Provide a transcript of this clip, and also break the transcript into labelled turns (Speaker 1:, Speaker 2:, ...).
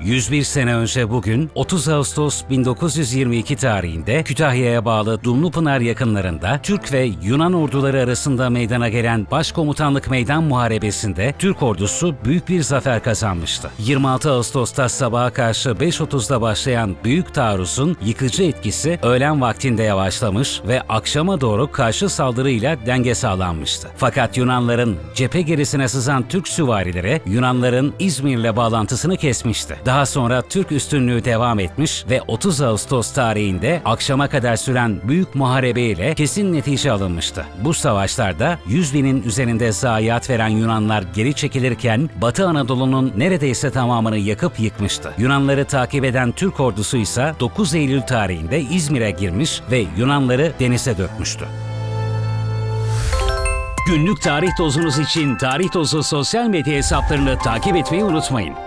Speaker 1: 101 sene önce bugün 30 Ağustos 1922 tarihinde Kütahya'ya bağlı Dumlupınar yakınlarında Türk ve Yunan orduları arasında meydana gelen Başkomutanlık Meydan Muharebesi'nde Türk ordusu büyük bir zafer kazanmıştı. 26 Ağustos'ta sabaha karşı 5.30'da başlayan büyük taarruzun yıkıcı etkisi öğlen vaktinde yavaşlamış ve akşama doğru karşı saldırıyla denge sağlanmıştı. Fakat Yunanların cephe gerisine sızan Türk süvarileri Yunanların İzmir'le bağlantısını kesmişti. Daha sonra Türk üstünlüğü devam etmiş ve 30 Ağustos tarihinde akşama kadar süren büyük muharebe ile kesin netice alınmıştı. Bu savaşlarda 100 binin üzerinde zayiat veren Yunanlar geri çekilirken Batı Anadolu'nun neredeyse tamamını yakıp yıkmıştı. Yunanları takip eden Türk ordusu ise 9 Eylül tarihinde İzmir'e girmiş ve Yunanları denize dökmüştü. Günlük tarih tozunuz için Tarih Tozu sosyal medya hesaplarını takip etmeyi unutmayın.